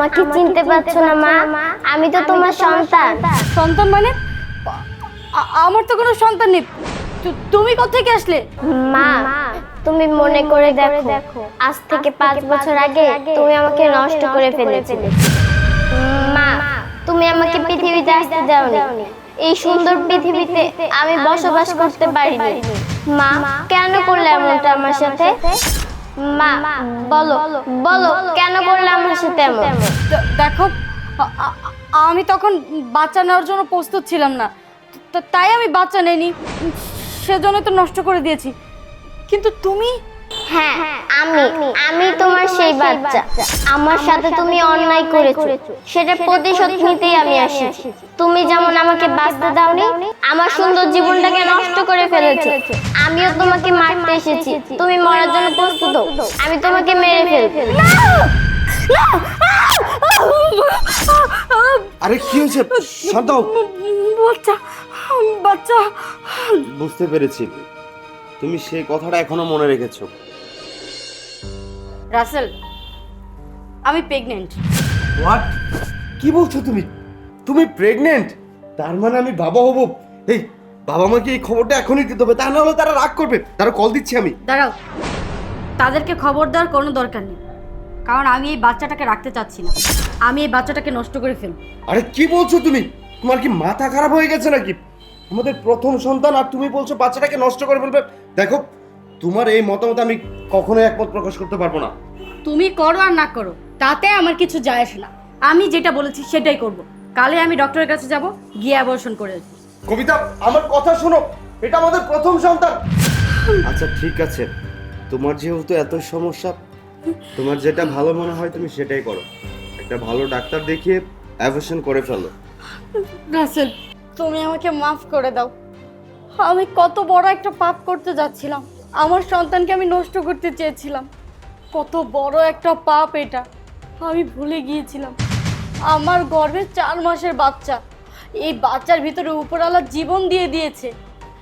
আমাকে চিনতে পারছ না মা? আমি তো তোমার সন্তান। সন্তান। মানে? আমার তো কোনো সন্তান নেই। তুমি কোথেকে আসলে? মা তুমি মনে করে দেখো আজ থেকে পাঁচ বছর আগে তুমি আমাকে নষ্ট করে ফেলেছিলে মা তুমি আমাকে পৃথিবীতে আসতে দাওনি। এই সুন্দর পৃথিবীতে আমি বসবাস করতে পারিনি। মা কেন করলে এমনটা আমার সাথে? মা বলো বলো কেন করলে দে- দেখো আমি তখন বাচ্চা নেওয়ার জন্য প্রস্তুত ছিলাম না। তাই আমি বাচ্চা নেইনি। সেজন্য তো নষ্ট করে দিয়েছি। কিন্তু তুমি? হ্যাঁ আমি আমি তোমার সেই বাচ্চা। আমার সাথে তুমি অন্যায় করেছ। সেটা প্রতিশোধ নিতেই আমি আসি তুমি যেমন আমাকে বাঁচতে দাওনি আমার সুন্দর জীবনটাকে নষ্ট করে ফেলেছো। আমিও তোমাকে মারতে এসেছি। তুমি মরার জন্য প্রস্তুত আমি তোমাকে মেরে ফেলব। আরে কি হয়েছে? শান্ত। বাচ্চা বাচ্চা। বুঝতে পেরেছি। তুমি সেই কথাটা এখনও মনে রেখেছো। রাসেল আমি প্রেগনেন্ট হোয়াট কি বলছো তুমি? তুমি প্রেগনেন্ট তার মানে আমি বাবা হব? এই বাবা মাকে এই খবরটা এখনই দিতে হবে। তা না হলে তারা রাগ করবে। তারা কল দিচ্ছি আমি। দাঁড়াও। তাদেরকে খবর দেওয়ার কোনো দরকার নেই। কারণ আমি এই বাচ্চাটাকে রাখতে চাচ্ছি না আমি এই বাচ্চাটাকে নষ্ট করে ফেলব। আরে কি বলছো তুমি? তোমার কি মাথা খারাপ হয়ে গেছে নাকি? আমাদের প্রথম সন্তান আর তুমি বলছো বাচ্চাটাকে নষ্ট করে ফেলবে। দেখো তোমার এই মতামত আমি কখনোই একমত প্রকাশ করতে পারব না। তুমি করো আর না করো তাতে আমার কিছু যায় আসে না। আমি যেটা বলেছি সেটাই করব। কালে আমি ডক্টরের কাছে যাব গিয়ে অ্যাবর্শন করে আসব। কবিতা আমার কথা শোনো এটা আমাদের প্রথম সন্তান। আচ্ছা ঠিক আছে। তোমার যেহেতু এত সমস্যা তোমার যেটা ভালো মনে হয় তুমি সেটাই করো। একটা ভালো ডাক্তার দেখিয়ে অ্যাবর্শন করে ফেলো। রাসেল, তুমি আমাকে মাফ করে দাও। আমি কত বড় একটা পাপ করতে যাচ্ছিলাম। আমার সন্তানকে আমি নষ্ট করতে চেয়েছিলাম। কত বড় একটা পাপ এটা। আমি ভুলে গিয়েছিলাম। আমার গর্ভে চার মাসের বাচ্চা। এই বাচ্চার ভিতরে উপরালা জীবন দিয়ে দিয়েছে।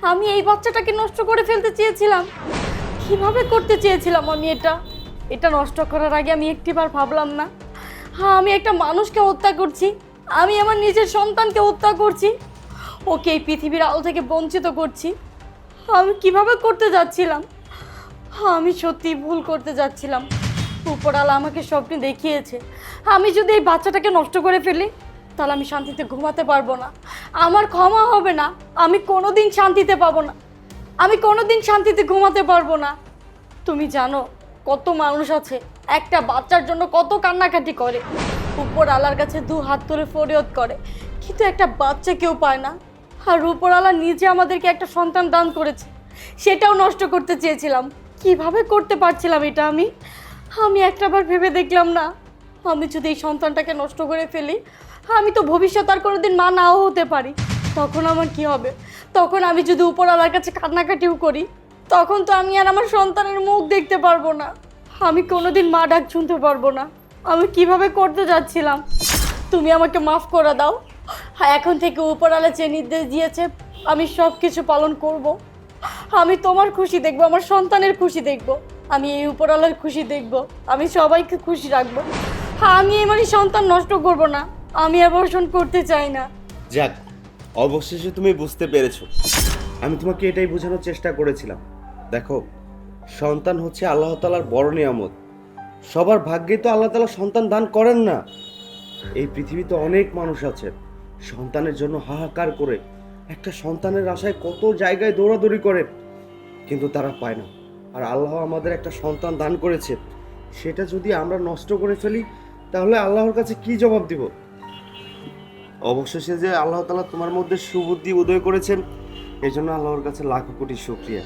আমি এই বাচ্চাটাকে নষ্ট করে ফেলতে চেয়েছিলাম। কীভাবে করতে চেয়েছিলাম আমি এটা? এটা নষ্ট করার আগে আমি একটিবার ভাবলাম না। হ্যাঁ আমি একটা মানুষকে হত্যা করছি। আমি আমার নিজের সন্তানকে হত্যা করছি। ওকে এই পৃথিবীর আলো থেকে বঞ্চিত করছি। আমি কীভাবে করতে যাচ্ছিলাম? আমি সত্যি ভুল করতে যাচ্ছিলাম। উপরালা আমাকে স্বপ্নে দেখিয়েছে। আমি যদি এই বাচ্চাটাকে নষ্ট করে ফেলি, তাহলে আমি শান্তিতে ঘুমাতে পারব না। আমার ক্ষমা হবে না। আমি কোনোদিন শান্তিতে পাবো না। আমি কোনোদিন শান্তিতে ঘুমাতে পারব না। তুমি জানো কত মানুষ আছে, একটা বাচ্চার জন্য কত কান্নাকাটি করে। উপর আলার কাছে দু হাত তুলে ফরিয়দ করে, কিন্তু একটা বাচ্চা কেউ পায় না। আর উপরওয়ালা নিজে আমাদেরকে একটা সন্তান দান করেছে, সেটাও নষ্ট করতে চেয়েছিলাম। কীভাবে করতে পারছিলাম এটা আমি? আমি একটাবার ভেবে দেখলাম না। আমি যদি এই সন্তানটাকে নষ্ট করে ফেলি, আমি তো ভবিষ্যৎ আর কোনোদিন মা নাও হতে পারি। তখন আমার কি হবে? তখন আমি যদি উপরওয়ালার কাছে কান্নাকাটিও করি তখন তো আমি আর আমার সন্তানের মুখ দেখতে পারব না। আমি কোনোদিন মা ডাক শুনতে পারব না। আমি কীভাবে করতে যাচ্ছিলাম? তুমি আমাকে মাফ করে দাও। এখন থেকে উপরওয়ালা যে নির্দেশ দিয়েছে, আমি সব কিছু পালন করব। আমি তোমার খুশি দেখব, আমার সন্তানের খুশি দেখব। আমি এই উপরওয়ালার খুশি দেখব। আমি সবাইকে খুশি রাখব। হ্যাঁ আমি এমারই সন্তান নষ্ট করব না। আমি অ্যাবর্শন করতে চাই না। যাক, অবশেষে তুমি বুঝতে পেরেছ। আমি তোমাকে এটাই বোঝানোর চেষ্টা করেছিলাম। দেখো, সন্তান হচ্ছে আল্লাহ তালার বড় নিয়ামত। সবার ভাগ্যে তো আল্লাহ তালা সন্তান দান করেন না। এই পৃথিবীতে অনেক মানুষ আছে, সন্তানের জন্য হাহাকার করে, একটা সন্তানের আশায় কত জায়গায় দৌড়াদৌড়ি করে, কিন্তু তারা পায় না। আর আল্লাহ আমাদের একটা সন্তান দান করেছে, সেটা যদি আমরা নষ্ট করে ফেলি, তাহলে আল্লাহর কাছে কি জবাব দিব? অবশেষে যে আল্লাহ তালা তোমার মধ্যে সুবুদ্ধি উদয় করেছেন এই জন্য আল্লাহর কাছে লাখো কোটি শুক্রিয়া।